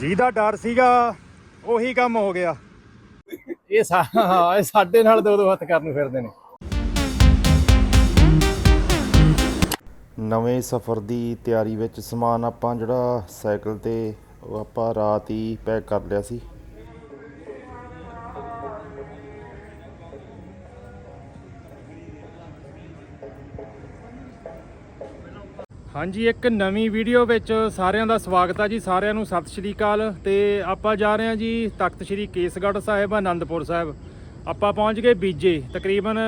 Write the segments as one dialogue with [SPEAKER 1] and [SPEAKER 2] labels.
[SPEAKER 1] ਜਿਹਦਾ ਡਰ ਸੀਗਾ ਉਹੀ ਕੰਮ ਹੋ ਗਿਆ।
[SPEAKER 2] ਇਹ ਸਾ- ਹਾਂ ਇਹ ਸਾਡੇ ਨਾਲ ਦੋ ਦੋ ਹੱਥ ਕਰਨ ਨੂੰ ਫਿਰਦੇ ਨੇ।
[SPEAKER 3] ਨਵੇਂ ਸਫ਼ਰ ਦੀ ਤਿਆਰੀ ਵਿੱਚ ਸਮਾਨ ਆਪਾਂ ਜਿਹੜਾ ਸਾਈਕਲ ਤੇ ਉਹ ਆਪਾਂ ਰਾਤ ਹੀ ਪੈਕ ਕਰ ਲਿਆ ਸੀ।
[SPEAKER 1] ਹਾਂਜੀ ਇੱਕ ਨਵੀਂ ਵੀਡੀਓ ਵਿੱਚ ਸਾਰਿਆਂ ਦਾ ਸਵਾਗਤ ਆ ਜੀ। ਸਾਰਿਆਂ ਨੂੰ ਸਤਿ ਸ਼੍ਰੀ ਅਕਾਲ ਤੇ ਆਪਾਂ ਜਾ ਰਹੇ ਹਾਂ ਜੀ ਤਖਤ ਸ਼੍ਰੀ ਕੇਸਗੜ੍ਹ ਸਾਹਿਬ ਆਨੰਦਪੁਰ ਸਾਹਿਬ। ਆਪਾਂ ਪਹੁੰਚ ਗਏ ਬੀਜੇ। ਤਕਰੀਬਨ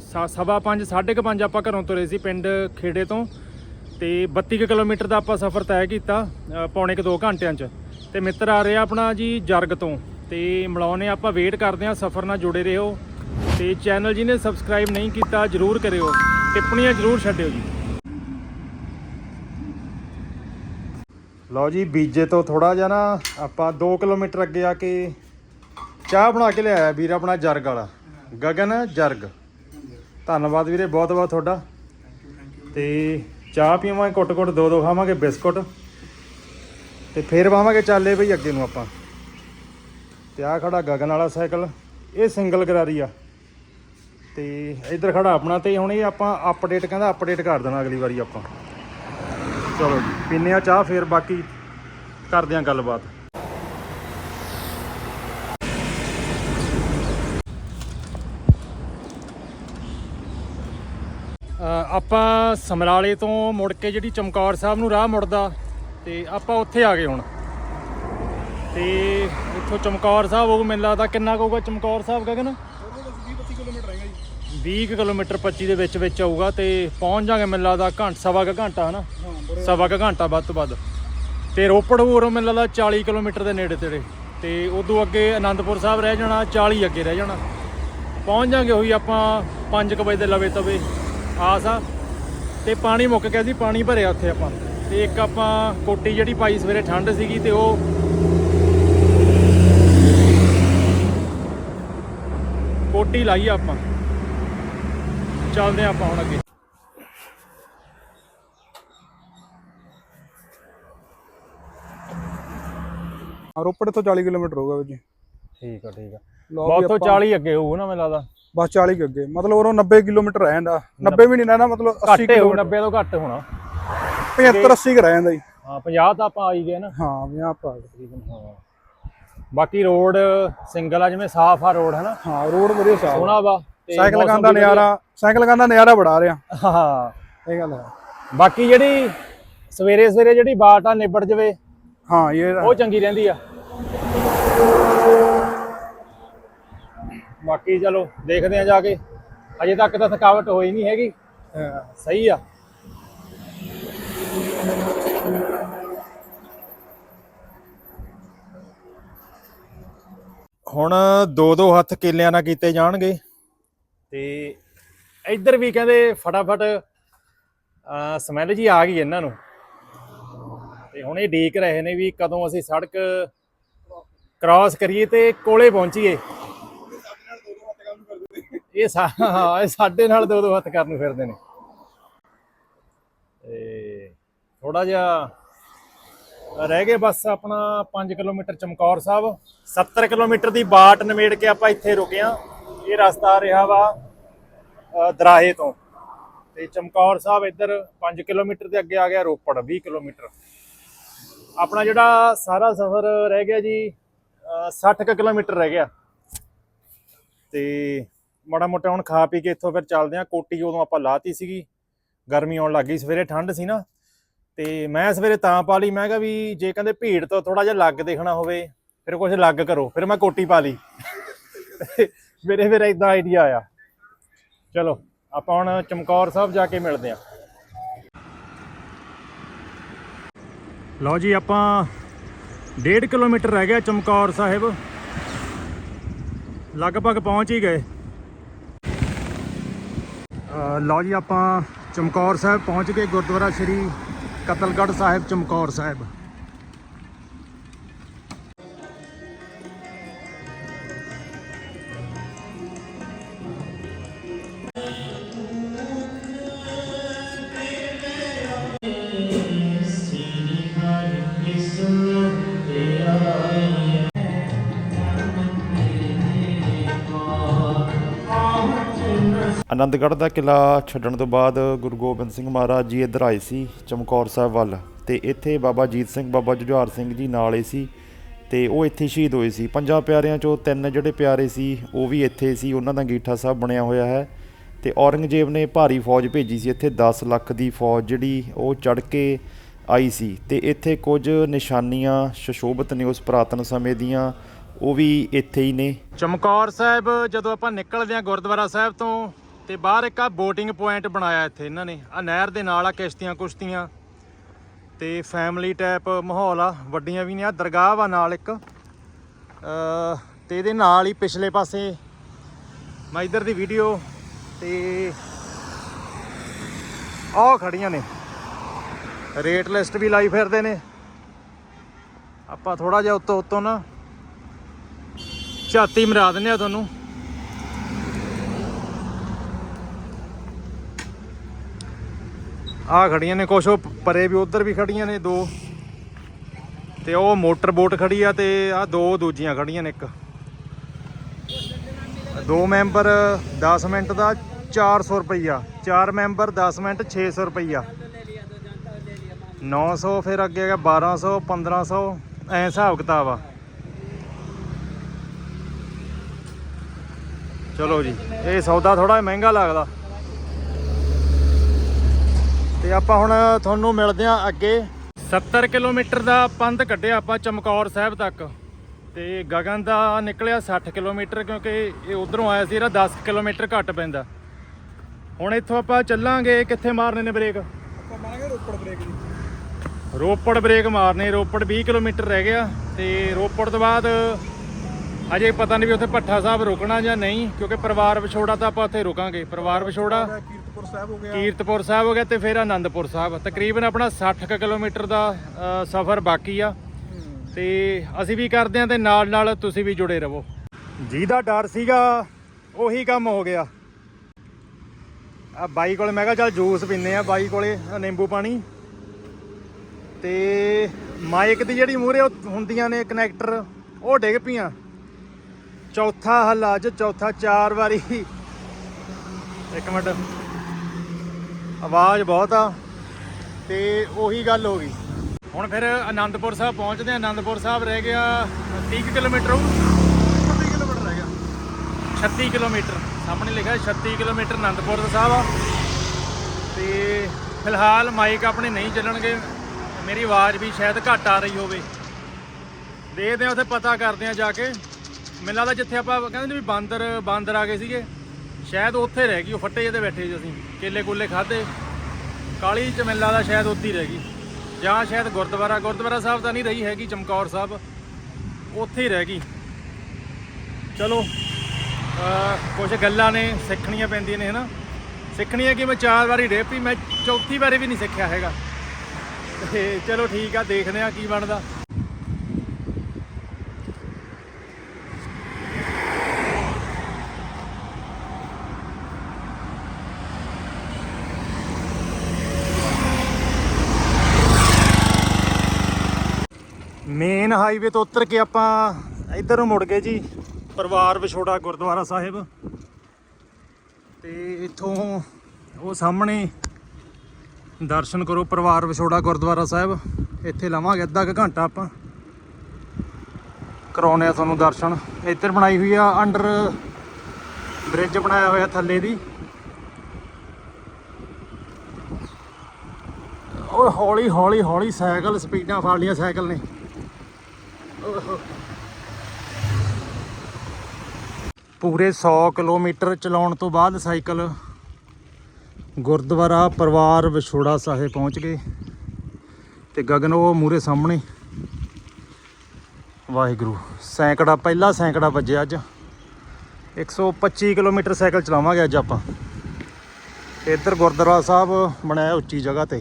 [SPEAKER 1] ਸ- ਸਵਾ ਪੰਜ ਸਾਢੇ ਕੁ ਪੰਜ ਆਪਾਂ ਘਰੋਂ ਤੁਰੇ ਸੀ ਪਿੰਡ ਖੇੜੇ ਤੋਂ ਤੇ 32 ਕੁ ਕਿਲੋਮੀਟਰ ਦਾ ਆਪਾਂ ਸਫ਼ਰ ਤੈਅ ਕੀਤਾ ਅ, ਪੌਣੇ ਕੁ 2 ਘੰਟਿਆਂ 'ਚ। ਤੇ ਮਿੱਤਰ ਆ ਰਿਹਾ ਆਪਣਾ ਜੀ ਜਰਗ ਤੋਂ ਤੇ ਮਿਲਾਉਣੇ ਆਪਾਂ ਵੇਟ ਕਰਦੇ ਹਾਂ ਸਫ਼ਰ ਨਾਲ ਜੁੜੇ ਰਹੋ ਤੇ ਚੈਨਲ ਜੀ ਨੇ ਸਬਸਕ੍ਰਾਈਬ ਨਹੀਂ ਕੀਤਾ ਜਰੂਰ ਕਰਿਓ। ਟਿੱਪਣੀਆਂ ਜਰੂਰ ਛੱਡਿਓ ਜੀ। ਲਓ ਜੀ, ਬੀਜੇ ਤੋਂ ਥੋੜਾ ਜਿਹਾ ਨਾ ਆਪਾਂ 2 ਕਿਲੋਮੀਟਰ ਅੱਗੇ ਆ ਕੇ ਚਾਹ ਬਣਾ ਕੇ ਲਿਆਇਆ ਵੀਰ ਆਪਣਾ ਜਰਗ ਵਾਲਾ। ਗਗਨ ਜਰਗ। ਧੰਨਵਾਦ ਵੀਰੇ, ਬਹੁਤ ਬਹੁਤ ਤੁਹਾਡਾ। ਤੇ ਚਾਹ ਪੀਵਾਂਗੇ ਕੁੱਟ ਕੁੱਟ ਦੋ ਦੋ ਖਾਵਾਂਗੇ ਬਿਸਕੁਟ। ਤੇ ਫੇਰ ਪਾਵਾਂਗੇ ਚਾਲੇ ਬਈ ਅੱਗੇ ਨੂੰ ਆਪਾਂ। ਤੇ ਆ ਖੜਾ ਗਗਨ ਵਾਲਾ ਸਾਈਕਲ, ਇਹ ਸਿੰਗਲ ਗਰਾਰੀ ਆ। ਤੇ ਇੱਧਰ ਖੜਾ ਆਪਣਾ ਤੇ ਹੁਣ ਇਹ ਆਪਾਂ ਅਪਡੇਟ ਕਹਿੰਦਾ ਅਪਡੇਟ ਕਰ ਦੇਣਾ ਅਗਲੀ ਵਾਰੀ ਆਪਾਂ। ਚਲੋ ਜੀ, ਪੀਨੇ ਆ ਚਾਹ, ਫੇਰ ਬਾਕੀ ਕਰਦੇ ਆ ਗੱਲਬਾਤ। ਆਪਾਂ ਸਮਰਾਲੇ ਤੋਂ ਮੁੜ ਕੇ ਜਿਹੜੀ ਚਮਕੌਰ ਸਾਹਿਬ ਨੂੰ ਰਾਹ ਮੁੜਦਾ, ਤੇ ਆਪਾਂ ਉੱਥੇ ਆ ਗਏ ਹੁਣ। ਤੇ ਇੱਥੋਂ ਚਮਕੌਰ ਸਾਹਿਬ, ਉਹ ਮੈਨੂੰ ਲੱਗਦਾ ਕਿੰਨਾ ਕੁ ਹੋਊਗਾ? ਚਮਕੌਰ ਸਾਹਿਬ ਗਗਨ 20 ਕੁ ਕਿਲੋਮੀਟਰ 25 ਦੇ ਵਿੱਚ ਵਿੱਚ ਆਊਗਾ ਤੇ ਪਹੁੰਚ ਜਾਗੇ ਮੈਨੂੰ ਲੱਗਦਾ ਘੰਟਾ, ਸਵਾ ਕੁ ਘੰਟਾ, ਹਨਾ? ਸਵਾ ਕੁ ਘੰਟਾ ਵੱਧ ਤੋਂ ਵੱਧ। ਤੇ ਰੋਪੜ ਹੋਰੋਂ ਮੈਨੂੰ ਲੱਗਦਾ 40 ਕਿਲੋਮੀਟਰ ਦੇ ਨੇੜੇ ਤੇੜੇ। ਤੇ ਉਦੋਂ ਅੱਗੇ ਆਨੰਦਪੁਰ ਸਾਹਿਬ ਰਹਿ ਜਾਣਾ 40 ਅੱਗੇ ਰਹਿ ਜਾਣਾ। ਪਹੁੰਚ ਜਾਗੇ ਉਹੀ ਆਪਾਂ 5 ਵਜੇ ਦੇ ਲਵੇ ਤਵੇ। ਆਸ ਆ। ਤੇ ਪਾਣੀ ਮੁੱਕ ਗਿਆ ਸੀ ਪਾਣੀ ਭਰਿਆ ਉੱਥੇ ਆਪਾਂ। ਤੇ ਇੱਕ ਆਪਾਂ ਕੋਟੀ ਜਿਹੜੀ ਪਾਈ ਸਵੇਰੇ ਠੰਡ ਸੀਗੀ ਤੇ ਉਹ ਕੋਟੀ ਲਾਈ ਆਪਾਂ। ਚੱਲਦੇ ਆ ਆਪਾਂ ਹੁਣ ਅੱਗੇ।
[SPEAKER 4] ਹਾਂ, ਰੋਪੜ ਤੋਂ 40 ਕਿਲੋਮੀਟਰ ਹੋਊਗਾ ਵੀਰ ਜੀ।
[SPEAKER 1] ਠੀਕ ਆ ਠੀਕ ਆ।
[SPEAKER 4] ਲਓ ਵੀ
[SPEAKER 1] ਬਹੁਤ ਤੋਂ
[SPEAKER 4] ਆਪਾਂ-
[SPEAKER 1] 40 ਅੱਗੇ ਹੋਊ ਨਾ ਮੈਨੂੰ ਲੱਗਦਾ।
[SPEAKER 4] ਬਸ 40 ਕੁ ਅੱਗੇ। ਮਤਲਬ ਉਰੋਂ 90 ਕਿਲੋਮੀਟਰ ਰਹਿ ਜਾਂਦਾ। 90 ਵੀ ਨਹੀਂ ਰਹਿਣਾ ਮਤਲਬ 80
[SPEAKER 1] ਘੱਟ ਹੋਊ
[SPEAKER 4] ਕਿਲੋਮੀਟਰ।
[SPEAKER 1] 90 ਤੋਂ ਘੱਟ ਹੋਣਾ।
[SPEAKER 4] 75 80 ਕੁ ਰਹਿ ਜਾਂਦਾ ਜੀ।
[SPEAKER 1] ਹਾਂ 50 ਤਾਂ ਆਪਾਂ ਆਈ ਗਏ ਨਾ।
[SPEAKER 4] ਹਾਂ ਵੀ ਆਪਾਂ
[SPEAKER 1] ਹਾਂ। ਬਾਕੀ ਰੋਡ ਸਿੰਗਲ ਆ ਜਿਵੇਂ ਸਾਫ਼ ਆ ਰੋਡ ਹਨਾ?
[SPEAKER 4] ਹਾਂ ਰੋਡ ਵਧੀਆ ਸਾਫ਼
[SPEAKER 1] ਸੋਹਣਾ ਵਾ।
[SPEAKER 4] ਸਾਈਕਲ
[SPEAKER 1] ਵੀ ਵਧੀਆ।
[SPEAKER 4] ਨਜ਼ਾਰਾ ਸਾਈਕਲ ਗਾਂਦਾ ਨਜ਼ਾਰਾ ਬੜਾ ਰਿਹਾ।
[SPEAKER 1] ਹਾਂ
[SPEAKER 4] ਇਹ ਗੱਲ ਹੈ।
[SPEAKER 1] ਬਾਕੀ ਜਿਹੜੀ ਸਵੇਰੇ ਸਵੇਰੇ ਜਿਹੜੀ ਬਾਟ ਆ ਨਿਬੜ ਜਵੇ
[SPEAKER 4] ਹਾਂ ਇਹ
[SPEAKER 1] ਉਹ ਚੰਗੀ ਰਹਿੰਦੀ ਆ। ਬਾਕੀ ਚਲੋ ਦੇਖਦੇ ਆ ਜਾ ਕੇ। ਅਜੇ ਤੱਕ ਤਾਂ ਥਕਾਵਟ ਹੋਈ ਨਹੀਂ ਹੈਗੀ। ਸਹੀ ਆ। ਹੁਣ ਦੋ ਦੋ ਹੱਥ ਕੇਲਿਆਂ ਨਾਲ ਕੀਤੇ ਜਾਣਗੇ। ਤੇ ਇੱਧਰ ਵੀ ਕਹਿੰਦੇ ਫਟਾਫਟ ਸਮੈਲ ਜੀ ਆ ਗਈ ਇਹਨਾਂ ਨੂੰ। ਤੇ ਹੁਣ ਇਹ ਡੀਕ ਰਹੇ ਨੇ ਵੀ ਕਦੋਂ ਅਸੀਂ ਸੜਕ ਕ੍ਰਾਸ ਕਰੀਏ ਤੇ ਕੋਲੇ ਪਹੁੰਚੀਏ। ਇਹ ਸਾਡੇ ਨਾਲ ਦੋ ਦੋ ਹੱਥ ਕਰਨ ਨੂੰ ਫਿਰਦੇ ਨੇ। ਤੇ ਥੋੜਾ ਜਿਹਾ ਰਹਿ ਗਏ ਬਸ ਆਪਣਾ 5 ਕਿਲੋਮੀਟਰ ਚਮਕੌਰ ਸਾਹਿਬ। 70 ਕਿਲੋਮੀਟਰ ਦੀ ਬਾਟ ਨਿਮੇੜ ਕੇ ਆਪਾਂ ਇੱਥੇ ਰੁਕੇ ਆ ਇਹ ਰਸਤਾ ਰਿਹਾ ਵਾ ਦਰਾਹੇ ਤੋਂ। ਤੇ ਚਮਕੌਰ ਸਾਹਿਬ ਇੱਧਰ 5 ਕਿਲੋਮੀਟਰ ਦੇ ਅੱਗੇ ਆ ਗਿਆ ਰੋਪੜ 20 ਕਿਲੋਮੀਟਰ। ਆਪਣਾ ਜਿਹੜਾ ਸਾਰਾ ਸਫ਼ਰ ਰਹਿ ਗਿਆ ਜੀ ਅ, 60 ਕੁ ਕਿਲੋਮੀਟਰ ਰਹਿ ਗਿਆ। ਤੇ ਮਾੜਾ ਮੋਟਾ ਹੁਣ ਖਾ ਪੀ ਕੇ ਇੱਥੋਂ ਫਿਰ ਚੱਲਦੇ ਆ ਕੋਟੀ ਉਦੋਂ ਆਪਾਂ ਲਾਤੀ ਸੀਗੀ ਗਰਮੀ ਆਉਣ ਲੱਗ ਗਈ ਸਵੇਰੇ ਠੰਡ ਸੀ ਨਾ। ਤੇ ਮੈਂ ਸਵੇਰੇ ਤਾਂ ਪਾ ਲਈ ਮੈਂ ਕਿਹਾ ਵੀ ਜੇ ਕਹਿੰਦੇ ਭੀੜ ਤੋਂ ਥੋੜਾ ਜਿਹਾ ਲੱਗ ਦੇਖਣਾ ਹੋਵੇ ਫਿਰ ਕੁਝ ਲੱਗ ਕਰੋ ਫਿਰ ਮੈਂ ਕੋਟੀ ਪਾ ਲਈ। ਮੇਰੇ ਫਿਰ ਇਦਾਂ ਆਈਡੀਆ ਆਇਆ ਚਲੋ, ਆਪਾਂ ਹੁਣ ਚਮਕੌਰ ਸਾਹਿਬ ਜਾ ਕੇ ਮਿਲਦੇ ਆ ਲਓ ਜੀ, ਆਪਾਂ 1.5 ਕਿਲੋਮੀਟਰ ਰਹਿ ਗਿਆ ਚਮਕੌਰ ਸਾਹਿਬ। ਲਗਭਗ ਪਹੁੰਚ ਹੀ ਗਏ। ਲਓ ਜੀ, ਆਪਾਂ ਚਮਕੌਰ ਸਾਹਿਬ ਪਹੁੰਚ ਗਏ ਗੁਰਦੁਆਰਾ ਸ੍ਰੀ ਕਤਲਗੜ੍ਹ ਸਾਹਿਬ, ਚਮਕੌਰ ਸਾਹਿਬ।
[SPEAKER 3] ਆਨੰਦਗੜ੍ਹ ਦਾ ਕਿਲਾ ਛੱਡਣ ਤੋਂ ਬਾਅਦ ਗੁਰੂ ਗੋਬਿੰਦ ਸਿੰਘ ਮਹਾਰਾਜ ਜੀ ਇੱਧਰ ਆਏ ਸੀ ਚਮਕੌਰ ਸਾਹਿਬ ਵੱਲ ਤੇ ਇੱਥੇ ਬਾਬਾ ਜੀਤ ਸਿੰਘ, ਬਾਬਾ ਜੁਝਾਰ ਸਿੰਘ ਜੀ ਨਾਲ ਹੀ ਸੀ ਤੇ ਉਹ ਇੱਥੇ ਸ਼ਹੀਦ ਹੋਏ ਸੀ। ਪੰਜਾਂ ਪਿਆਰਿਆਂ ਚੋਂ ਤਿੰਨ ਜਿਹੜੇ ਪਿਆਰੇ ਸੀ, ਉਹ ਵੀ ਇੱਥੇ ਸੀ, ਉਹਨਾਂ ਦਾ ਗੀਠਾ ਸਾਹਿਬ ਬਣਿਆ ਹੋਇਆ ਹੈ ਤੇ ਔਰੰਗਜ਼ੇਬ ਨੇ ਭਾਰੀ ਫੌਜ ਭੇਜੀ ਸੀ। ਇੱਥੇ 10 ਲੱਖ ਦੀ ਫੌਜ ਜਿਹੜੀ ਉਹ ਚੜ ਕੇ ਆਈ ਸੀ ਤੇ ਇੱਥੇ ਕੁਝ ਨਿਸ਼ਾਨੀਆਂ ਸ਼ਸ਼ੋਭਤ ਨੇ ਉਸ ਪੁਰਾਤਨ ਸਮੇਂ ਦੀਆਂ, ਉਹ ਵੀ ਇੱਥੇ ਹੀ ਨੇ।
[SPEAKER 1] ਚਮਕੌਰ ਸਾਹਿਬ, ਜਦੋਂ ਆਪਾਂ ਨਿਕਲਦੇ ਆ ਗੁਰਦੁਆਰਾ ਸਾਹਿਬ ਤੋਂ, ਤੇ ਬਾਹਰ ਇੱਕ ਆ ਬੋਟਿੰਗ ਪੁਆਇੰਟ ਬਣਾਇਆ ਇੱਥੇ ਇਹਨਾਂ ਨੇ। ਆ ਨਹਿਰ ਦੇ ਨਾਲ ਆ ਕਿਸ਼ਤੀਆਂ ਕੁਸ਼ਤੀਆਂ, ਤੇ ਫੈਮਿਲੀ ਟਾਈਪ ਮਾਹੌਲ ਆ, ਵੱਡੀਆਂ ਵੀ ਨੇ ਆ ਦਰਗਾਹ ਵਾ ਨਾਲ ਇੱਕ। ਅ ਤੇ ਇਹਦੇ ਨਾਲ ਹੀ ਪਿਛਲੇ ਪਾਸੇ ਮੈਂ ਇਧਰ ਦੀ ਵੀਡੀਓ ਤੇ ਆਹ ਖੜੀਆਂ ਨੇ। ਰੇਟ ਲਿਸਟ ਵੀ ਲਾਈ ਫਿਰਦੇ ਨੇ। ਆਪਾਂ ਥੋੜਾ ਜਿਹਾ ਉੱਤੋਂ ਉੱਤੋਂ ਨਾ ਝਾਤੀ ਮਰਾ ਦਿੰਨੇ ਆ ਤੁਹਾਨੂੰ। ਆ ਖੜੀਆਂ ਨੇ ਕੁਛ, ਉਹ ਪਰੇ ਵੀ ਉਧਰ ਵੀ ਖੜੀਆਂ ਨੇ ਦੋ। ਤੇ ਉਹ ਮੋਟਰ ਬੋਟ ਖੜੀ ਆ ਤੇ ਆ ਦੋ ਦੂਜੀਆਂ ਖੜੀਆਂ ਨੇ ਇੱਕ। ਦੋ ਮੈਂਬਰ 10 ਮਿੰਟ ਦਾ 400 ਰੁਪਈਆ, ਚਾਰ ਮੈਂਬਰ 10 ਮਿੰਟ 600 ਰੁਪਈਆ। 900 ਫਿਰ ਅੱਗੇ ਹੈਗਾ 1200 1500 ਐ ਹਿਸਾਬ ਕਿਤਾਬ ਆ। ਚਲੋ ਜੀ, ਇਹ ਸੌਦਾ ਥੋੜਾ ਮਹਿੰਗਾ ਲੱਗਦਾ। ਤੇ ਆਪਾਂ ਹੁਣ ਤੁਹਾਨੂੰ ਮਿਲਦੇ ਆ ਅੱਗੇ। 70 ਕਿਲੋਮੀਟਰ ਦਾ ਪੰਧ ਕੱਢਿਆ ਆਪਾਂ ਚਮਕੌਰ ਸਾਹਿਬ ਤੱਕ। ਤੇ ਗਗਨ ਦਾ ਨਿਕਲਿਆ 60 ਕਿਲੋਮੀਟਰ, ਕਿਉਂਕਿ ਇਹ ਉਧਰੋਂ ਆਇਆ ਸੀ, ਇਹਦਾ 10 ਕਿਲੋਮੀਟਰ ਘੱਟ ਪੈਂਦਾ। ਹੁਣ ਇੱਥੋਂ ਆਪਾਂ ਚੱਲਾਂਗੇ, ਕਿੱਥੇ ਮਾਰਨੇ ਨੇ ਬ੍ਰੇਕ?
[SPEAKER 4] ਆਪਾਂ ਮਾਰਾਂਗੇ ਰੋਪੜ ਬ੍ਰੇਕ ਦੀ
[SPEAKER 1] ਰੋਪੜ ਬ੍ਰੇਕ ਮਾਰਨੇ ਰੋਪੜ 20 ਕਿਲੋਮੀਟਰ ਰਹਿ ਗਿਆ ਤੇ ਰੋਪੜ ਤੋਂ ਬਾਅਦ ਅਜੇ ਪਤਾ ਨਹੀਂ ਵੀ ਉੱਥੇ ਭੱਠਾ ਸਾਹਿਬ ਰੁਕਣਾ ਜਾਂ ਨਹੀਂ ਕਿਉਂਕਿ ਪਰਿਵਾਰ ਵਿਛੋੜਾ ਤਾਂ ਆਪਾਂ ਉੱਥੇ ਰੁਕਾਂਗੇ। ਪਰਿਵਾਰ ਵਿਛੋੜਾ
[SPEAKER 4] ਕੀਰਤਪੁਰ ਸਾਹਿਬ ਹੋ ਗਿਆ।
[SPEAKER 1] ਕੀਰਤਪੁਰ ਸਾਹਿਬ ਹੋ ਗਿਆ ਤੇ ਫਿਰ ਆਨੰਦਪੁਰ ਸਾਹਿਬ। ਤਕਰੀਬਨ ਆਪਣਾ 60 ਕੁ ਕਿਲੋਮੀਟਰ ਦਾ ਸਫ਼ਰ ਬਾਕੀ ਆ। ਤੇ ਅਸੀਂ ਵੀ ਕਰਦੇ ਆਂ ਤੇ ਨਾਲ ਨਾਲ ਤੁਸੀਂ ਵੀ ਜੁੜੇ ਰਹੋ। ਜਿਹਦਾ ਡਰ ਸੀਗਾ ਉਹੀ ਕੰਮ ਹੋ ਗਿਆ। ਆ ਬਾਈ ਕੋਲੇ ਮੈਂ ਕਿਹਾ ਚੱਲ ਜੂਸ ਪੀਨੇ ਆ ਬਾਈ ਕੋਲੇ ਨਿੰਬੂ ਪਾਣੀ। ਤੇ ਮਾਈਕ ਦੀ ਜਿਹੜੀ ਮੂਹਰੇ ਉਹ ਹੁੰਦੀਆਂ ਨੇ ਕਨੈਕਟਰ ਉਹ ਡਿੱਗ ਪਈਆਂ। ਚੌਥਾ ਹੱਲਾ ਅੱਜ, ਚੌਥਾ ਚਾਰ ਵਾਰੀ। ਇੱਕ ਮਿੰਟ। ਆਵਾਜ਼ ਬਹੁਤ ਆ, ਤੇ ਉਹੀ ਗੱਲ ਹੋ ਗਈ। ਹੁਣ ਫਿਰ ਆਨੰਦਪੁਰ ਸਾਹਿਬ ਪਹੁੰਚਦੇ ਆ ਆਨੰਦਪੁਰ ਸਾਹਿਬ ਰਹਿ ਗਿਆ 30 ਕੁ ਕਿਲੋਮੀਟਰ ਹੋਊ। 36 ਕਿਲੋਮੀਟਰ ਰਹਿ ਗਿਆ। 36 ਕਿਲੋਮੀਟਰ। ਸਾਹਮਣੇ ਲਿਖਿਆ 36 ਕਿਲੋਮੀਟਰ ਆਨੰਦਪੁਰ ਸਾਹਿਬ ਆ। ਤੇ ਫਿਲਹਾਲ ਮਾਈਕ ਆਪਣੇ ਨਹੀਂ ਚੱਲਣਗੇ। ਮੇਰੀ ਆਵਾਜ਼ ਵੀ ਸ਼ਾਇਦ ਘੱਟ ਆ ਰਹੀ ਹੋਵੇ। ਦੇਖਦੇ ਆ ਉੱਥੇ ਪਤਾ ਕਰਦੇ ਆ ਜਾ ਕੇ। ਮੈਨੂੰ ਲੱਗਦਾ ਜਿੱਥੇ ਆਪਾਂ ਕਹਿੰਦੇ ਵੀ ਬਾਂਦਰ ਬਾਂਦਰ ਆ ਗਏ ਸੀਗੇ, ਸ਼ਾਇਦ ਉੱਥੇ ਰਹਿ ਗਈ, ਉਹ ਫੱਟੇ ਜਿਹੇ ਤੇ ਬੈਠੇ ਸੀ ਅਸੀਂ, ਕੇਲੇ ਕੂਲੇ ਖਾਦੇ ਕਾਲੀ ਚ ਮੈਨੂੰ ਲੱਗਦਾ ਸ਼ਾਇਦ ਉੱਥੇ ਹੀ ਰਹਿ ਗਈ। ਜਾਂ ਸ਼ਾਇਦ ਗੁਰਦੁਆਰਾ ਗੁਰਦੁਆਰਾ ਸਾਹਿਬ ਤਾਂ ਨਹੀਂ ਰਹੀ ਹੈਗੀ, ਚਮਕੌਰ ਸਾਹਿਬ। ਉੱਥੇ ਹੀ ਰਹਿ ਗਈ। ਚਲੋ ਕੁਝ ਗੱਲਾਂ ਨੇ, ਸਿੱਖਣੀਆਂ ਪੈਂਦੀਆਂ ਨੇ, ਹਨਾ। ਸਿੱਖਣੀਆਂ ਕਿ ਮੈਂ ਚਾਰ ਵਾਰੀ ਰੇਪੀ ਮੈਂ ਚੌਥੀ ਵਾਰੀ ਵੀ ਨਹੀਂ ਸਿੱਖਿਆ ਹੈਗਾ। ਤੇ ਚਲੋ ਠੀਕ ਆ, ਦੇਖਦੇ ਆ ਕੀ ਬਣਦਾ। ਮੇਨ ਹਾਈਵੇ ਤੋਂ ਉਤਰ ਕੇ ਆਪਾਂ ਇੱਧਰ ਨੂੰ ਮੁੜ ਗਏ ਜੀ, ਪਰਿਵਾਰ ਵਿਛੋੜਾ ਗੁਰਦੁਆਰਾ ਸਾਹਿਬ। ਤੇ ਇੱਥੋਂ ਉਹ ਸਾਹਮਣੇ ਦਰਸ਼ਨ ਕਰੋ ਪਰਿਵਾਰ ਵਿਛੋੜਾ ਗੁਰਦੁਆਰਾ ਸਾਹਿਬ। ਇੱਥੇ ਲਵਾਂਗੇ ਅੱਧਾ ਕੁ ਘੰਟਾ ਆਪਾਂ। ਕਰਾਉਨੇ ਆ ਤੁਹਾਨੂੰ ਦਰਸ਼ਨ। ਇੱਧਰ ਬਣਾਈ ਹੋਈ ਆ ਅੰਡਰ ਬ੍ਰਿਜ ਬਣਾਇਆ ਹੋਇਆ ਥੱਲੇ ਦੀ। ਉਹ ਹੌਲੀ ਹੌਲੀ ਹੌਲੀ ਸਾਈਕਲ, ਸਪੀਡਾਂ ਫੜ ਲੀਆਂ ਸਾਈਕਲ ਨੇ। ਪੂਰੇ 100 ਕਿਲੋਮੀਟਰ ਚਲਾਉਣ ਤੋਂ ਬਾਅਦ ਸਾਈਕਲ ਗੁਰਦੁਆਰਾ ਪਰਿਵਾਰ ਵਿਛੋੜਾ ਸਾਹਿਬ ਪਹੁੰਚ ਗਏ ਤੇ ਗਗਨ ਉਹ ਮੂਰੇ ਸਾਹਮਣੇ। ਵਾਹਿਗੁਰੂ, ਸੈਂਕੜਾ, ਪਹਿਲਾ ਸੈਂਕੜਾ ਵੱਜਿਆ ਅੱਜ। 125 ਕਿਲੋਮੀਟਰ ਸਾਈਕਲ ਚਲਾਵਾਂਗੇ ਅੱਜ ਆਪਾਂ। ਇੱਧਰ ਗੁਰਦੁਆਰਾ ਸਾਹਿਬ ਬਣਾਇਆ ਉੱਚੀ ਜਗ੍ਹਾ ਤੇ।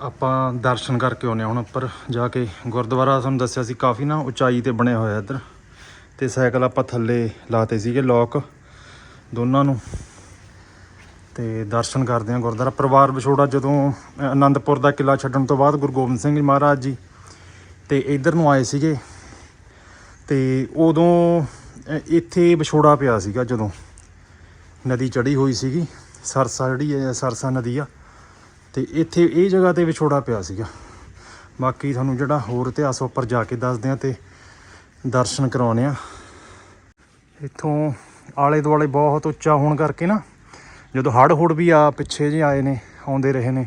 [SPEAKER 1] ਆਪਾਂ ਦਰਸ਼ਨ ਕਰਕੇ ਆਉਨੇ ਹੁਣ ਉੱਪਰ ਜਾ ਕੇ। ਗੁਰਦੁਆਰਾ ਸਾਨੂੰ ਦੱਸਿਆ ਸੀ ਕਾਫੀ ਨਾ ਉਚਾਈ ਤੇ ਬਣਿਆ ਹੋਇਆ ਇੱਧਰ। ਤੇ ਸਾਈਕਲ ਆਪਾਂ ਥੱਲੇ ਲਾਤੇ ਸੀਗੇ ਲੋਕ ਦੋਨਾਂ ਨੂੰ। ਤੇ ਦਰਸ਼ਨ ਕਰਦੇ ਹਾਂ ਗੁਰਦੁਆਰਾ ਪਰਿਵਾਰ ਵਿਛੋੜਾ ਜਦੋਂ ਅ, ਆਨੰਦਪੁਰ ਦਾ ਕਿਲਾ ਛੱਡਣ ਤੋਂ ਬਾਅਦ ਗੁਰੂ ਗੋਬਿੰਦ ਸਿੰਘ ਜੀ ਮਹਾਰਾਜ ਜੀ ਤੇ ਇੱਧਰ ਨੂੰ ਆਏ ਸੀਗੇ। ਤੇ ਉਦੋਂ ਇੱਥੇ ਵਿਛੋੜਾ ਪਿਆ ਸੀਗਾ ਜਦੋਂ। ਨਦੀ ਚੜੀ ਹੋਈ ਸੀਗੀ ਸਰਸਾ ਜਿਹੜੀ ਹੈ ਸਰਸਾ ਨਦੀ ਆ। ਤੇ ਇੱਥੇ ਇਹ ਜਗ੍ਹਾ ਤੇ ਵਿਛੋੜਾ ਪਿਆ ਸੀਗਾ। ਬਾਕੀ ਤੁਹਾਨੂੰ ਜਿਹੜਾ ਹੋਰ ਇਤਿਹਾਸ ਉੱਪਰ ਜਾ ਕੇ ਦੱਸਦੇ ਆ ਤੇ ਦਰਸ਼ਨ ਕਰਾਉਣੇ ਆ। ਇੱਥੋਂ ਆਲੇ ਦੁਆਲੇ ਬਹੁਤ ਉੱਚਾ ਹੋਣ ਕਰਕੇ ਨਾ, ਜਦੋਂ ਹੜ੍ਹ ਹੁੜ ਵੀ ਆ ਪਿੱਛੇ ਜੇ ਆਏ ਨੇ, ਆਉਂਦੇ ਰਹੇ ਨੇ,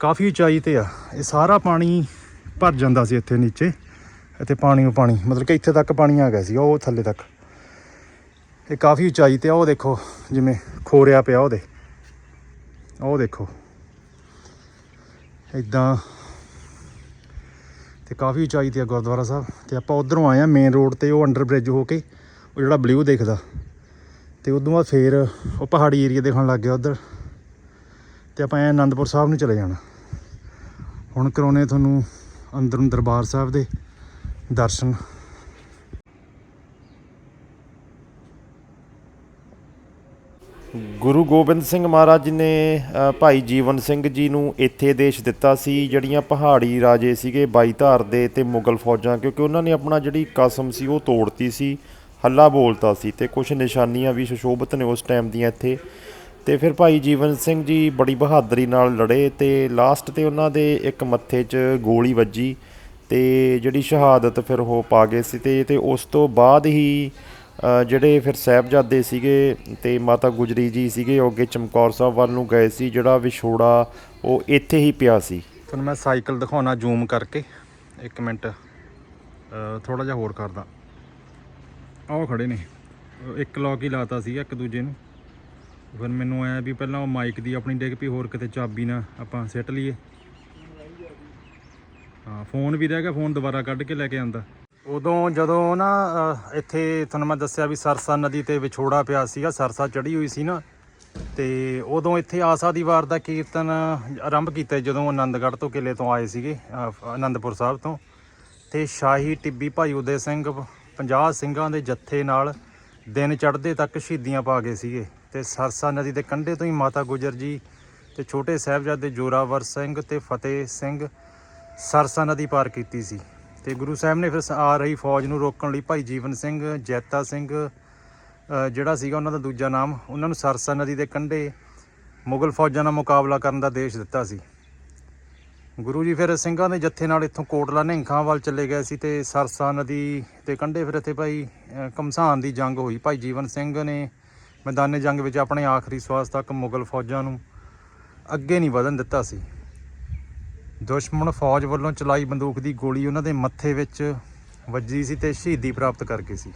[SPEAKER 1] ਕਾਫੀ ਉਚਾਈ ਤੇ ਆ। ਇਹ ਸਾਰਾ ਪਾਣੀ ਭਰ ਜਾਂਦਾ ਸੀ ਇੱਥੇ ਨੀਚੇ, ਇੱਥੇ ਪਾਣੀ ਓ ਪਾਣੀ, ਮਤਲਬ ਕਿ ਇੱਥੇ ਤੱਕ ਪਾਣੀ ਆ ਗਿਆ ਸੀ, ਉਹ ਥੱਲੇ ਤੱਕ। ਇਹ ਕਾਫੀ ਉਚਾਈ ਤੇ ਆ, ਉਹ ਦੇਖੋ ਜਿਵੇਂ ਖੋਰਿਆ ਪਿਆ ਉਹਦੇ। ਉਹ ਦੇਖੋ। ਇਦਾਂ ਤੇ ਕਾਫੀ ਉਚਾਈ ਤੇ ਆ ਗੁਰਦੁਆਰਾ ਸਾਹਿਬ। ਤੇ ਆਪਾਂ ਉਧਰੋਂ ਆਏ ਆ ਮੇਨ ਰੋਡ ਤੇ ਉਹ ਅੰਡਰ ਬ੍ਰਿਜ ਹੋ ਕੇ ਉਹ ਜਿਹੜਾ ਬਲੂ ਦਿਖਦਾ। ਤੇ ਉਦੋਂ ਬਾਅਦ ਫੇਰ ਉਹ ਪਹਾੜੀ ਏਰੀਆ ਦੇਖਣ ਲੱਗ ਗਿਆ ਉਧਰ। ਤੇ ਆਪਾਂ ਐ ਆਨੰਦਪੁਰ ਸਾਹਿਬ ਨੂੰ ਚਲੇ ਜਾਣਾ। ਹੁਣ ਕਰਾਉਣੇ ਤੁਹਾਨੂੰ ਅੰਦਰੋਂ ਦਰਬਾਰ ਸਾਹਿਬ ਦੇ ਦਰਸ਼ਨ।
[SPEAKER 3] ਗੁਰੂ ਗੋਬਿੰਦ ਸਿੰਘ ਮਹਾਰਾਜ ਜੀ ਨੇ ਭਾਈ ਜੀਵਨ ਸਿੰਘ ਜੀ ਨੂੰ ਇੱਥੇ ਦੇਸ਼ ਦਿੱਤਾ ਸੀ, ਜਿਹੜੀਆਂ ਪਹਾੜੀ ਰਾਜੇ ਸੀਗੇ ਬਾਈ ਧਾਰ ਦੇ ਤੇ ਮੁਗਲ ਫੌਜਾਂ, ਕਿਉਂਕਿ ਉਹਨਾਂ ਨੇ ਆਪਣਾ ਜਿਹੜੀ ਕਸਮ ਸੀ ਉਹ ਤੋੜਤੀ ਸੀ, ਹੱਲਾ ਬੋਲਤਾ ਸੀ ਤੇ ਕੁਝ ਨਿਸ਼ਾਨੀਆਂ ਵੀ ਸੁਸ਼ੋਭਿਤ ਨੇ ਉਸ ਟਾਈਮ ਦੀਆਂ ਇੱਥੇ। ਤੇ ਫਿਰ ਭਾਈ ਜੀਵਨ ਸਿੰਘ ਜੀ ਬੜੀ ਬਹਾਦਰੀ ਨਾਲ ਲੜੇ ਤੇ ਲਾਸਟ ਤੇ ਉਹਨਾਂ ਦੇ ਇੱਕ ਮੱਥੇ 'ਚ ਗੋਲੀ ਵੱਜੀ ਤੇ ਜਿਹੜੀ ਸ਼ਹਾਦਤ ਫਿਰ ਉਹ ਪਾ ਗਏ ਸੀ ਤੇ ਤੇ ਉਸ ਤੋਂ ਬਾਅਦ ਹੀ ਜਿਹੜੇ ਫਿਰ ਸਾਹਿਬਜ਼ਾਦੇ ਸੀਗੇ ਤੇ ਮਾਤਾ ਗੁਜਰੀ ਜੀ ਸੀਗੇ, ਉਹ ਅੱਗੇ ਚਮਕੌਰ ਸਾਹਿਬ ਵੱਲ ਨੂੰ ਗਏ ਸੀ, ਜਿਹੜਾ ਵਿਛੋੜਾ ਉਹ ਇੱਥੇ ਹੀ ਪਿਆ ਸੀ।
[SPEAKER 1] ਤੁਹਾਨੂੰ ਮੈਂ ਸਾਈਕਲ ਦਿਖਾਉਣਾ ਜ਼ੂਮ ਕਰਕੇ, ਇੱਕ ਮਿੰਟ। ਥੋੜਾ ਜਿਹਾ ਹੋਰ ਕਰਦਾ। ਆਹ ਖੜੇ ਨੇ। ਇੱਕ ਲੋਕ ਹੀ ਲਾਤਾ ਸੀਗਾ ਇੱਕ ਦੂਜੇ ਨੂੰ। ਫਿਰ ਮੈਨੂੰ ਐ ਵੀ ਪਹਿਲਾਂ ਉਹ ਮਾਈਕ ਦੀ ਆਪਣੀ ਡਿੱਗ ਪਈ, ਹੋਰ ਕਿਤੇ ਚਾਬੀ ਨਾ ਆਪਾਂ ਸਿੱਟ ਲਈਏ। ਹਾਂ ਫੋਨ ਵੀ ਰਹਿ ਗਿਆ ਫੋਨ ਦੁਬਾਰਾ ਕੱਢ ਕੇ ਲੈ ਕੇ ਆਂਦਾ। ਉਦੋਂ ਜਦੋਂ ਨਾ ਅ, ਇੱਥੇ ਤੁਹਾਨੂੰ ਮੈਂ ਦੱਸਿਆ ਵੀ ਸਰਸਾ ਨਦੀ ਤੇ ਵਿਛੋੜਾ ਪਿਆ ਸੀਗਾ ਸਰਸਾ ਚੜੀ ਹੋਈ ਸੀ ਨਾ ਤੇ ਉਦੋਂ ਇੱਥੇ ਆਸਾ ਦੀ ਵਾਰ ਦਾ ਕੀਰਤਨ ਆਰੰਭ ਕੀਤਾ ਜਦੋਂ ਆਨੰਦਗੜ੍ਹ ਤੋਂ ਕਿਲੇ ਤੋਂ ਆਏ ਸੀਗੇ ਅ, ਆਨੰਦਪੁਰ ਸਾਹਿਬ ਤੋਂ। ਤੇ ਸ਼ਾਹੀ ਟਿੱਬੀ ਭਾਈ ਉਦੇ ਸਿੰਘ 50 ਸਿੰਘਾਂ ਦੇ ਜੱਥੇ ਨਾਲ ਦਿਨ ਚੜ੍ਹਦੇ ਤੱਕ ਸ਼ਹੀਦੀਆਂ ਪਾ ਗਏ ਸੀਗੇ। ਤੇ ਸਰਸਾ ਨਦੀ ਦੇ ਕੰਢੇ ਤੋਂ ਹੀ ਮਾਤਾ ਗੁਜਰ ਜੀ ਤੇ ਛੋਟੇ ਸਾਹਿਬਜ਼ਾਦੇ ਜੋਰਾਵਰ ਸਿੰਘ ਤੇ ਫਤਿਹ ਸਿੰਘ ਸਰਸਾ ਨਦੀ ਪਾਰ ਕੀਤੀ ਸੀ। ਤੇ ਗੁਰੂ ਸਾਹਿਬ ਨੇ ਫਿਰ ਸ- ਆ ਰਹੀ ਫੌਜ ਨੂੰ ਰੋਕਣ ਲਈ ਭਾਈ ਜੀਵਨ ਸਿੰਘ ਜੈਤਾ ਸਿੰਘ ਜਿਹੜਾ ਸੀਗਾ ਉਹਨਾਂ ਦਾ ਦੂਜਾ ਨਾਮ ਉਹਨਾਂ ਨੂੰ ਸਰਸਾ ਨਦੀ ਦੇ ਕੰਢੇ ਮੁਗਲ ਫੌਜਾਂ ਨਾਲ ਮੁਕਾਬਲਾ ਕਰਨ ਦਾ ਆਦੇਸ਼ ਦਿੱਤਾ ਸੀ। ਗੁਰੂ ਜੀ ਫਿਰ ਸਿੰਘਾਂ ਦੇ ਜੱਥੇ ਨਾਲ ਇੱਥੋਂ ਕੋਟਲਾ ਨਿਹੰਗਾਂ ਵੱਲ ਚਲੇ ਗਏ ਸੀ ਤੇ ਸਰਸਾ ਨਦੀ ਦੇ ਕੰਢੇ ਫਿਰ ਇੱਥੇ ਭਾਈ ਅ, ਘਮਸਾਨ ਦੀ ਜੰਗ ਹੋਈ। ਭਾਈ ਜੀਵਨ ਸਿੰਘ ਨੇ ਮੈਦਾਨੇ ਜੰਗ ਵਿੱਚ ਆਪਣੇ ਆਖਰੀ ਸਵਾਸ ਤੱਕ ਮੁਗਲ ਫੌਜਾਂ ਨੂੰ ਅੱਗੇ ਨਹੀਂ ਵਧਣ ਦਿੱਤਾ ਸੀ। ਦੁਸ਼ਮਣ ਫੌਜ ਵੱਲੋਂ ਚਲਾਈ ਬੰਦੂਕ ਦੀ ਗੋਲੀ ਉਹਨਾਂ ਦੇ ਮੱਥੇ ਵਿੱਚ ਵੱਜੀ ਸੀ ਤੇ ਸ਼ਹੀਦੀ ਪ੍ਰਾਪਤ ਕਰ ਗਏ ਸੀ।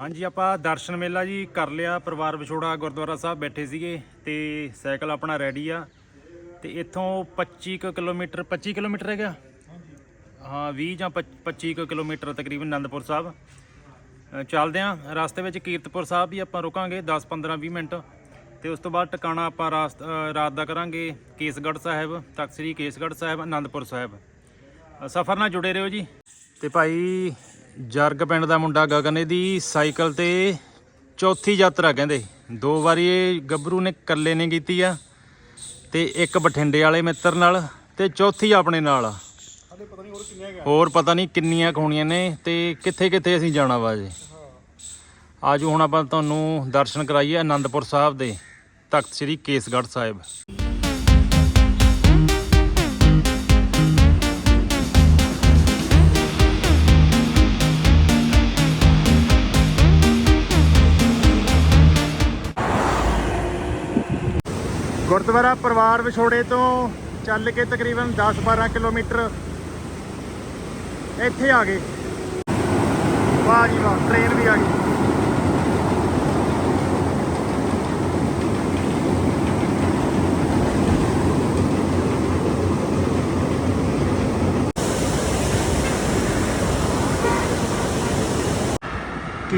[SPEAKER 1] ਹਾਂਜੀ ਆਪਾਂ ਦਰਸ਼ਨ ਮੇਲਾ ਜੀ ਕਰ ਲਿਆ। ਪਰਿਵਾਰ ਵਿਛੋੜਾ ਗੁਰਦੁਆਰਾ ਸਾਹਿਬ ਬੈਠੇ ਸੀਗੇ ਤੇ ਸਾਈਕਲ ਆਪਣਾ ਰੈਡੀ ਆ। ਤੇ ਇੱਥੋਂ 25 ਕੁ ਕਿਲੋਮੀਟਰ 25 ਕਿਲੋਮੀਟਰ ਹੈਗਾ? ਹਾਂ 20 ਜਾਂ 25 ਕੁ ਕਿਲੋਮੀਟਰ ਤਕਰੀਬਨ ਆਨੰਦਪੁਰ ਸਾਹਿਬ। ਅ, ਚੱਲਦੇ ਆਂ। ਰਸਤੇ ਵਿੱਚ ਕੀਰਤਪੁਰ ਸਾਹਿਬ ਵੀ ਆਪਾਂ ਰੁਕਾਂਗੇ 10 15 20 ਮਿੰਟ। ਤੇ ਉਸ ਤੋਂ ਬਾਅਦ ਟਿਕਾਣਾ ਆਪਾਂ ਰਾਤ ਦਾ ਕਰਾਂਗੇ ਕੇਸਗੜ੍ਹ ਸਾਹਿਬ ਤਖਤ ਸ੍ਰੀ ਕੇਸਗੜ੍ਹ ਸਾਹਿਬ ਆਨੰਦਪੁਰ ਸਾਹਿਬ। ਸਫ਼ਰ ਨਾਲ ਜੁੜੇ ਰਹੋ ਜੀ। ਤੇ ਭਾਈ ਜਰਗ ਪਿੰਡ ਦਾ ਮੁੰਡਾ ਗਗਨ ਇਹਦੀ ਸਾਈਕਲ ਤੇ ਚੌਥੀ ਯਾਤਰਾ ਕਹਿੰਦੇ। ਦੋ ਵਾਰੀ ਇਹ ਗੱਭਰੂ ਨੇ ਇਕੱਲੇ ਨੇ ਕੀਤੀ ਆ ਤੇ ਇੱਕ ਬਠਿੰਡੇ ਵਾਲੇ ਮਿੱਤਰ ਨਾਲ ਤੇ ਚੌਥੀ ਆਪਣੇ ਨਾਲ ਹੋਰ ਪਤਾ ਨਹੀਂ ਕਿੰਨੀਆਂ ਖੋਣੀਆਂ ਨੇ ਤੇ ਕਿੱਥੇ ਕਿੱਥੇ ਅਸੀਂ ਜਾਣਾ ਵਾ ਜੀ ਆਜੋ ਹੁਣ ਆਪਾਂ ਤੁਹਾਨੂੰ ਦਰਸ਼ਨ ਕਰਾਈਏ ਆਨੰਦਪੁਰ ਸਾਹਿਬ ਦੇ। ਤਖਤ ਸ੍ਰੀ ਕੇਸਗੜ੍ਹ ਸਾਹਿਬ। ਗੁਰਦੁਆਰਾ ਪਰਿਵਾਰ ਵਿਛੋੜੇ ਤੋਂ ਚੱਲ ਕੇ ਤਕਰੀਬਨ 10-12 ਕਿਲੋਮੀਟਰ ਇੱਥੇ ਆ ਗਏ। ਵਾਹ ਜੀ ਵਾਹ ਟ੍ਰੇਨ ਵੀ ਆ ਗਈ।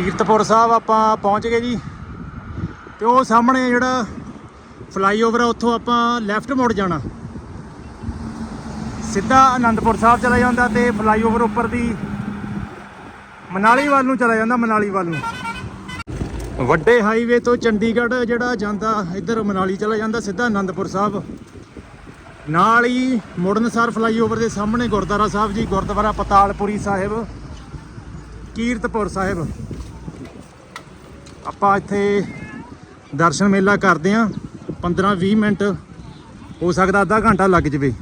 [SPEAKER 1] ਕੀਰਤਪੁਰ ਸਾਹਿਬ ਆਪਾਂ ਪਹੁੰਚ ਗਏ ਜੀ। ਤੇ ਉਹ ਸਾਹਮਣੇ ਜਿਹੜਾ ਫਲਾਈਓਵਰ ਆ, ਉੱਥੋਂ ਆਪਾਂ ਲੈਫਟ ਮੁੜ ਜਾਣਾ। ਸਿੱਧਾ ਆਨੰਦਪੁਰ ਸਾਹਿਬ ਚਲਾ ਜਾਂਦਾ ਤੇ ਫਲਾਈਓਵਰ ਉੱਪਰ ਦੀ ਮਨਾਲੀ ਵੱਲ ਨੂੰ ਚਲਾ ਜਾਂਦਾ, ਮਨਾਲੀ ਵੱਲ ਨੂੰ। ਵੱਡੇ ਹਾਈਵੇ ਤੋਂ ਚੰਡੀਗੜ੍ਹ ਜਿਹੜਾ ਜਾਂਦਾ, ਇੱਧਰ ਮਨਾਲੀ ਚਲਾ ਜਾਂਦਾ, ਸਿੱਧਾ ਆਨੰਦਪੁਰ ਸਾਹਿਬ। ਨਾਲ ਹੀ ਮੁੜਨਸਰ ਫਲਾਈਓਵਰ ਦੇ ਸਾਹਮਣੇ ਗੁਰਦੁਆਰਾ ਸਾਹਿਬ ਜੀ, ਗੁਰਦੁਆਰਾ ਪਤਾਲਪੁਰੀ ਸਾਹਿਬ, ਕੀਰਤਪੁਰ ਸਾਹਿਬ। ਆਪਾਂ ਇੱਥੇ ਦਰਸ਼ਨ ਮੇਲਾ ਕਰਦੇ ਆਂ 15-20 ਮਿੰਟ ਹੋ ਸਕਦਾ ਅੱਧਾ ਘੰਟਾ ਲੱਗ ਜਵੇ।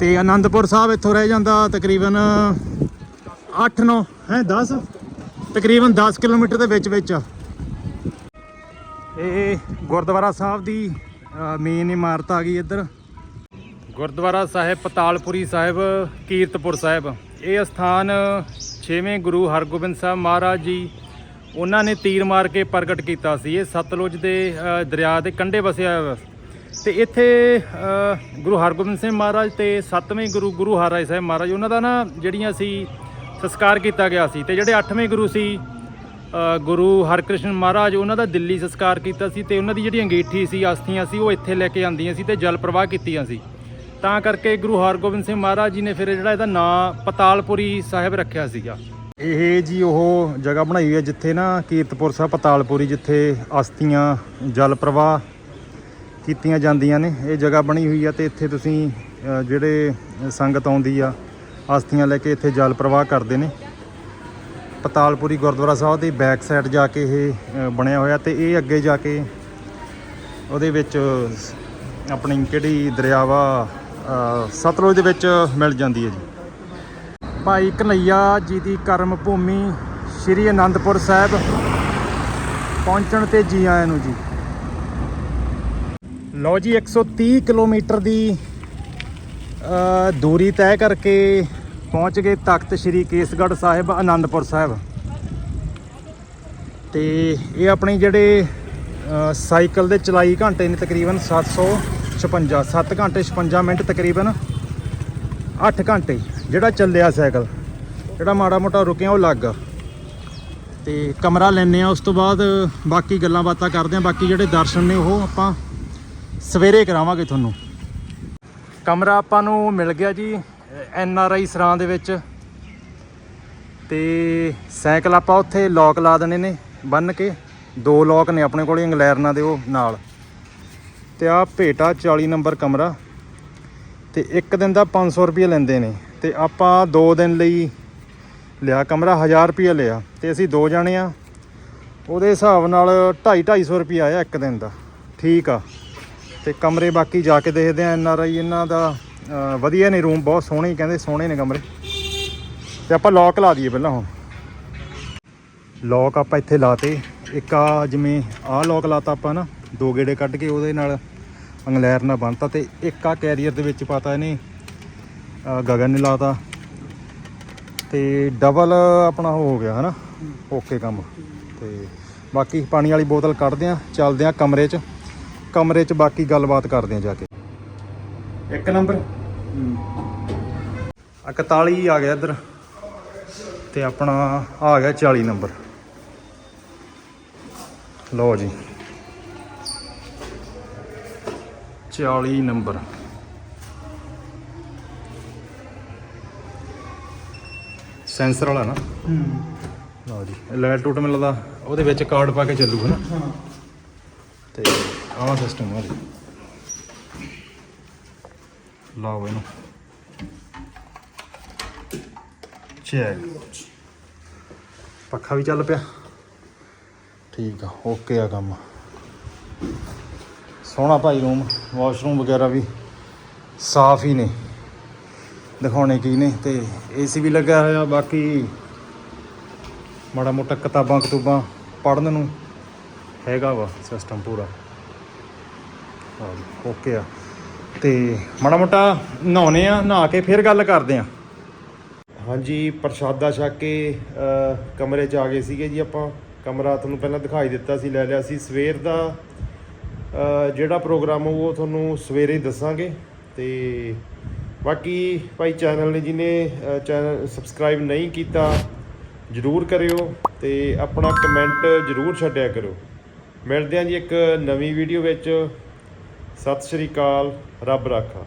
[SPEAKER 1] ਤੇ ਆਨੰਦਪੁਰ ਸਾਹਿਬ ਇੱਥੋਂ ਰਹਿ ਜਾਂਦਾ ਤਕਰੀਬਨ 8-9 ਹੈ 10 ਤਕਰੀਬਨ 10 ਕਿਲੋਮੀਟਰ ਦੇ ਵਿੱਚ ਵਿੱਚ ਇਹ ਗੁਰਦੁਆਰਾ ਸਾਹਿਬ ਦੀ ਮੇਨ ਇਮਾਰਤ ਆ ਗਈ ਇੱਧਰ। ਗੁਰਦੁਆਰਾ ਸਾਹਿਬ, ਪਤਾਲਪੁਰੀ ਸਾਹਿਬ, ਕੀਰਤਪੁਰ ਸਾਹਿਬ। ਇਹ ਸਥਾਨ 6ਵੇਂ ਗੁਰੂ ਹਰਗੋਬਿੰਦ ਸਾਹਿਬ ਮਹਾਰਾਜ ਜੀ ਉਹਨਾਂ ਨੇ ਤੀਰ ਮਾਰ ਕੇ ਪ੍ਰਗਟ ਕੀਤਾ ਸੀ। ਇਹ ਸਤਲੁਜ ਦੇ ਦਰਿਆ ਦੇ ਕੰਢੇ ਵਸਿਆ ਹੋਇਆ ਤੇ ਇੱਥੇ ਗੁਰੂ ਹਰਗੋਬਿੰਦ ਸਿੰਘ ਮਹਾਰਾਜ ਤੇ ਸੱਤਵੇਂ ਗੁਰੂ ਗੁਰੂ ਹਰਿਰਾਏ ਸਾਹਿਬ ਮਹਾਰਾਜ, ਉਹਨਾਂ ਦਾ ਨਾ ਜਿਹੜੀਆਂ ਸੀ, ਸੰਸਕਾਰ ਕੀਤਾ ਗਿਆ ਸੀ। ਤੇ ਜਿਹੜੇ 8ਵੇਂ ਗੁਰੂ ਸੀ ਗੁਰੂ ਹਰਕ੍ਰਿਸ਼ਨ ਮਹਾਰਾਜ, ਉਹਨਾਂ ਦਾ ਦਿੱਲੀ ਸੰਸਕਾਰ ਕੀਤਾ ਸੀ ਤੇ ਉਹਨਾਂ ਦੀ ਜਿਹੜੀ ਅੰਗੀਠੀ ਸੀ ਅਸਥੀਆਂ ਸੀ, ਉਹ ਇੱਥੇ ਲੈ ਕੇ ਆਂਦੀਆਂ ਸੀ ਤੇ ਜਲ ਪ੍ਰਵਾਹ ਕੀਤੀਆਂ ਸੀ। ਤਾਂ ਕਰਕੇ ਗੁਰੂ ਹਰਗੋਬਿੰਦ ਸਿੰਘ ਮਹਾਰਾਜ ਜੀ ਨੇ ਫਿਰ ਜਿਹੜਾ ਇਹਦਾ ਨਾਂ ਪਤਾਲਪੁਰੀ ਸਾਹਿਬ ਰੱਖਿਆ ਸੀਗਾ। ਇਹ ਜੀ ਉਹ ਜਗ੍ਹਾ ਬਣਾਈ ਹੋਈ ਹੈ ਜਿੱਥੇ ਨਾ ਕੀਰਤਪੁਰ ਸਾਹਿਬ, ਪਤਾਲਪੁਰੀ ਜਿੱਥੇ ਅਸਥੀਆਂ ਜਲ ਪ੍ਰਵਾਹ ਕੀਤੀਆਂ ਜਾਂਦੀਆਂ ਨੇ। ਇਹ ਜਗ੍ਹਾ ਬਣੀ ਹੋਈ ਆ ਤੇ ਇੱਥੇ ਤੁਸੀਂ ਜਿਹੜੇ ਸੰਗਤ ਆਉਂਦੀ ਆ ਅਸਥੀਆਂ ਲੈ ਕੇ ਇੱਥੇ ਜਲ ਪ੍ਰਵਾਹ ਕਰਦੇ ਨੇ। ਪਤਾਲਪੁਰੀ ਗੁਰਦੁਆਰਾ ਸਾਹਿਬ ਦੀ ਬੈਕ ਸਾਈਡ ਜਾ ਕੇ ਇਹ ਬਣਿਆ ਹੋਇਆ ਤੇ ਇਹ ਅੱਗੇ ਜਾ ਕੇ ਉਹਦੇ ਵਿੱਚ ਆਪਣੀ ਕਿਹੜੀ ਦਰਿਆਵਾ ਸਤਲੁਜ ਦੇ ਵਿੱਚ ਮਿਲ ਜਾਂਦੀ ਹੈ ਜੀ। ਭਾਈ ਕਨਈਆ ਜੀ ਦੀ ਕਰਮ ਭੂਮੀ ਸ਼੍ਰੀ ਅਨੰਦਪੁਰ ਸਾਹਿਬ ਪਹੁੰਚਣ ਤੇ ਜੀ ਆਇਆਂ ਨੂੰ ਜੀ। ਲਓ ਜੀ 130 ਕਿਲੋਮੀਟਰ ਦੀ ਦੂਰੀ ਤੈਅ ਕਰਕੇ ਪਹੁੰਚ ਗਏ ਤਖਤ ਸ਼੍ਰੀ ਕੇਸਗੜ੍ਹ ਸਾਹਿਬ ਆਨੰਦਪੁਰ ਸਾਹਿਬ। ਤੇ ਇਹ ਆਪਣੀ ਜਿਹੜੇ ਸਾਈਕਲ ਦੇ ਚਲਾਈ ਘੰਟੇ ਨੇ ਤਕਰੀਬਨ 756 7 ਘੰਟੇ 56 ਮਿੰਟ ਤਕਰੀਬਨ 8 ਘੰਟੇ। ਜਿਹੜਾ ਚੱਲਿਆ ਸਾਈਕਲ, ਜਿਹੜਾ ਮਾੜਾ ਮੋਟਾ ਰੁਕਿਆ ਉਹ ਲੱਗ। ਤੇ ਕਮਰਾ ਲੈਣੇ ਆ ਉਸ ਤੋਂ ਬਾਅਦ ਬਾਕੀ ਗੱਲਾਂ ਬਾਤਾਂ ਕਰਦੇ ਆ ਬਾਕੀ ਜਿਹੜੇ ਦਰਸ਼ਨ ਨੇ, ਉਹ ਆਪਾਂ ਸਵੇਰੇ ਕਰਾਵਾਂਗੇ ਤੁਹਾਨੂੰ। ਕਮਰਾ ਆਪਾਂ ਨੂੰ ਮਿਲ ਗਿਆ ਜੀ, ਐਨ ਆਰ ਆਈ ਸਰਾਂ ਦੇ ਵਿੱਚ। ਤੇ ਸਾਈਕਲ ਆਪਾਂ ਉੱਥੇ ਲੋਕ ਲਾ ਦੇਣੇ ਨੇ ਬੰਨ ਕੇ। ਦੋ ਲੋਕ ਨੇ ਆਪਣੇ ਕੋਲ, ਇੰਗਲੈਰਨਾਂ ਦੇ ਉਹ ਨਾਲ। ਤੇ ਆ ਭੇਟਾ 40 ਨੰਬਰ ਕਮਰਾ। ਤੇ ਇੱਕ ਦਿਨ ਦਾ 500 ਰੁਪਏ ਲੈਂਦੇ ਨੇ। ਤੇ ਆਪਾਂ 2 ਦਿਨ ਲਈ ਲਿਆ ਕਮਰਾ 1000 ਰੁਪਏ ਲਿਆ ਤੇ ਅਸੀਂ ਦੋ ਜਾਣੇ ਆ। ਉਹਦੇ ਹਿਸਾਬ ਨਾਲ 2.5 250 ਰੁਪਏ ਆਇਆ ਇੱਕ ਦਿਨ ਦਾ। ਠੀਕ ਆ। ਤੇ ਕਮਰੇ ਬਾਕੀ ਜਾ ਕੇ ਦੇਖਦੇ ਆ, ਐਨ ਆਰ ਆਈ ਇਹਨਾਂ ਦਾ ਵਧੀਆ ਨੇ ਰੂਮ, ਬਹੁਤ ਸੋਹਣੇ, ਕਹਿੰਦੇ ਸੋਹਣੇ ਨੇ ਕਮਰੇ। ਤੇ ਆਪਾਂ ਲੋਕ ਲਾ ਦਈਏ ਪਹਿਲਾਂ ਹੁਣ। ਲੋਕ ਆਪਾਂ ਇੱਥੇ ਲਾਤੇ। ਇੱਕ ਆ ਜਿਵੇਂ ਆ ਲੋਕ ਲਾਤਾ ਆਪਾਂ ਨਾ, ਦੋ ਗੇੜੇ ਕੱਢ ਕੇ ਉਹਦੇ ਨਾਲ ਅੰਗਲੈਰ ਨਾਲ ਬੰਨਤਾ ਤੇ ਇੱਕ ਆ ਕੈਰੀਅਰ ਦੇ ਵਿੱਚ ਪਾਤਾ ਇਹਨੇ। ਗਗਨ ਨੇ ਲਾਤਾ। ਤੇ ਡਬਲ ਆਪਣਾ ਉਹ ਹੋ ਗਿਆ ਹਨਾ ਓਕੇ ਕੰਮ। ਤੇ ਬਾਕੀ ਪਾਣੀ ਵਾਲੀ ਬੋਤਲ ਕੱਢਦੇ ਆ, ਚੱਲਦੇ ਆ ਕਮਰੇ 'ਚ। ਕਮਰੇ 'ਚ ਬਾਕੀ ਗੱਲਬਾਤ ਕਰਦੇ ਆ ਜਾ ਕੇ। ਇੱਕ ਨੰਬਰ। ਆ 41 ਆ ਗਿਆ ਇੱਧਰ। ਤੇ ਆਪਣਾ ਆ ਗਿਆ 40 ਨੰਬਰ। ਲਓ ਜੀ। 40 ਨੰਬਰ। ਸੈਂਸਰ ਵਾਲਾ ਨਾ। ਲਓ ਜੀ ਲਾਈਟ ਟੂਟ ਮਿਲਦਾ ਉਹਦੇ ਵਿੱਚ ਕਾਰਡ ਪਾ ਕੇ ਚੱਲੂ ਹਨਾ ਤੇ ਆਹ ਸਿਸਟਮ ਆ ਜੀ। ਲਾਓ ਇਹਨੂੰ। ਚੈੱਕ ਪੱਖਾ ਵੀ ਚੱਲ ਪਿਆ। ਠੀਕ ਆ ਓਕੇ ਆ ਕੰਮ। ਸੋਹਣਾ ਭਾਈ ਰੂਮ ਵਾਸ਼ਰੂਮ ਵਗੈਰਾ ਵੀ ਸਾਫ਼ ਹੀ ਨੇ। ਦਿਖਾਉਣੇ ਕੀ ਨੇ ਤੇ ਏਸੀ ਵੀ ਲੱਗਿਆ ਹੋਇਆ, ਬਾਕੀ ਮਾੜਾ ਮੋਟਾ ਕਿਤਾਬਾਂ ਕਤੂਬਾਂ ਪੜ੍ਹਨ ਨੂੰ ਹੈਗਾ ਵਾ ਸਿਸਟਮ ਪੂਰਾ। ਹਾਂ ਓਕੇ ਆ। ਤੇ ਮਾੜਾ ਮੋਟਾ ਨਹਾਉਣੇ ਆ, ਨਹਾ ਕੇ ਫਿਰ ਗੱਲ ਕਰਦੇ ਆ। ਹਾਂਜੀ, ਪ੍ਰਸ਼ਾਦਾ ਛਕ ਕੇ ਕਮਰੇ 'ਚ ਆ ਗਏ ਸੀਗੇ ਜੀ ਆਪਾਂ। ਕਮਰਾ ਤੁਹਾਨੂੰ ਪਹਿਲਾਂ ਦਿਖਾਈ ਦਿੱਤਾ ਸੀ, ਲੈ ਲਿਆ ਸੀ। ਸਵੇਰ ਦਾ ਜਿਹੜਾ ਪ੍ਰੋਗਰਾਮ ਹੋਊ ਉਹ ਤੁਹਾਨੂੰ ਸਵੇਰੇ ਦੱਸਾਂਗੇ। ਤੇ ਬਾਕੀ ਭਾਈ ਚੈਨਲ ਨੇ ਜਿਹਨੇ ਚੈਨਲ ਸਬਸਕ੍ਰਾਈਬ ਨਹੀਂ ਕੀਤਾ, ਜਰੂਰ ਕਰਿਓ ਤੇ ਆਪਣਾ ਕਮੈਂਟ ਜਰੂਰ ਛੱਡਿਆ ਕਰੋ। ਮਿਲਦੇ ਹਾਂ ਜੀ ਇੱਕ ਨਵੀਂ ਵੀਡੀਓ ਵਿੱਚ। ਸਤਿ ਸ਼੍ਰੀ ਅਕਾਲ, ਰੱਬ ਰਾਖਾ।